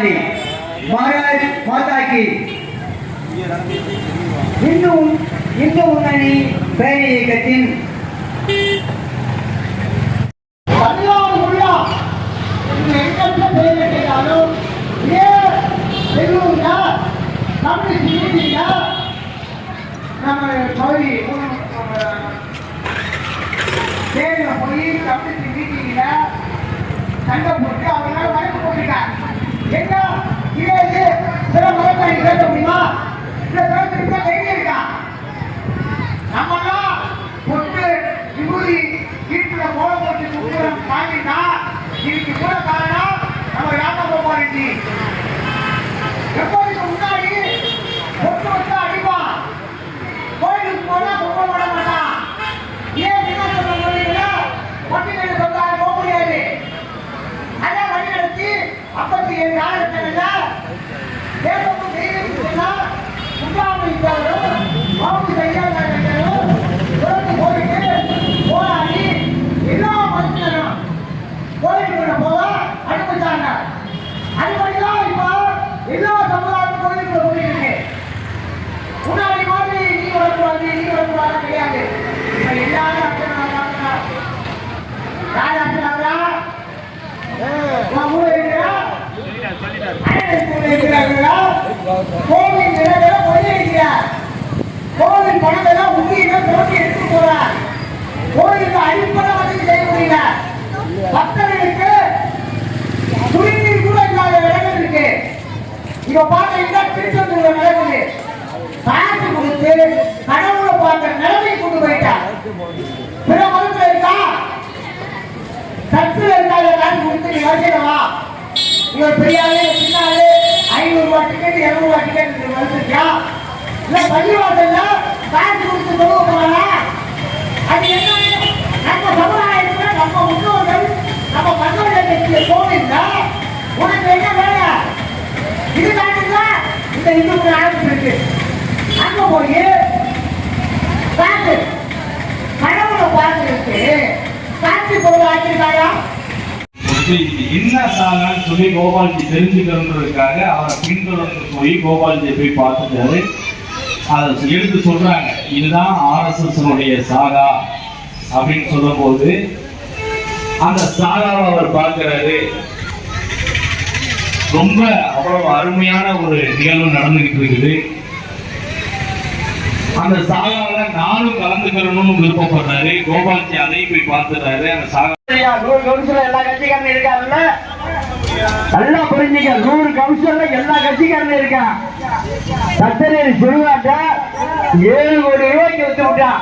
ராணி மகாராஜ் மாதாக்கி. இந்து இந்து முன்னணி பேர இயக்கத்தின் நம்ம பகுதி சில மரத்தை கேட்க முடியுமா? எல்லா சமுதாயமும் கோயிலுக்குள்ள போயிருக்கு முன்னாடி மாதிரி நீ வரக்கூடாது நீ வரக்கூடாது கிடையாது. இப்ப எல்லாரும் யார் கூட இருக்கிறா கோவில் இங்க பாத்தீங்கன்னா திருச்செந்தூர்ல நடக்குது. காசு கொடுத்து கடவுளை பார்த்த நிலைமை கொண்டு போயிட்டார். பிற மதத்துல இருக்கா? சத்துல இருந்தால காசு கொடுத்து நீ வச்சிடவா இவர் பெரியாளே சின்னாலே ஐநூறு ரூபாய் டிக்கெட் இருநூறு ரூபாய் டிக்கெட் வச்சிருக்கியா இல்ல பள்ளிவாசல்ல காசு கொடுத்து தொழுவ போறா அது என்ன நம்ம சமுதாயத்துல நம்ம முன்னோர்கள் நம்ம மன்னர்கள் கட்டிய கோவில்ல உனக்கு என்ன இந்த இந்து இருக்கு. அங்க போய் பார்த்து கடவுளை பார்த்துருக்கு காட்சி பொருள் ஆக்கியிருக்காயா என்ன சாகான்னு சொல்லி கோபால்ஜி தெரிஞ்சுக்கணுன்றதுக்காக அவரை பின்தொடர்ந்து போய் கோபால்ஜியை போய் பார்த்துட்டாரு. அதை எடுத்து சொல்றாங்க. இதுதான் ஆர்எஸ்எஸ் சாகா அப்படின்னு சொல்லும் போது அந்த சாகாவை அவர் பார்க்கிறாரு. ரொம்ப அவ்வளவு அருமையான ஒரு நிகழ்வு நடந்துகிட்டு இருக்குது. அந்த சாகாவில நானும் கலந்துக்கிறணும்னு விருப்பப்படுறாரு. கோபால்ஜி அதையும் போய் பார்த்துறாரு அந்த சாகா நூறு கவுன்சிலர் எல்லா கட்சிக்காரனும் இருக்காருல்ல நல்லா புரிஞ்சுங்க நூறு கவுன்சிலர்ல எல்லா கட்சிக்காரனும் இருக்கான் சட்டநீர் சுடுகாட்ட ஏழு கோடி ரூபாய்க்கு வச்சு விட்டான்.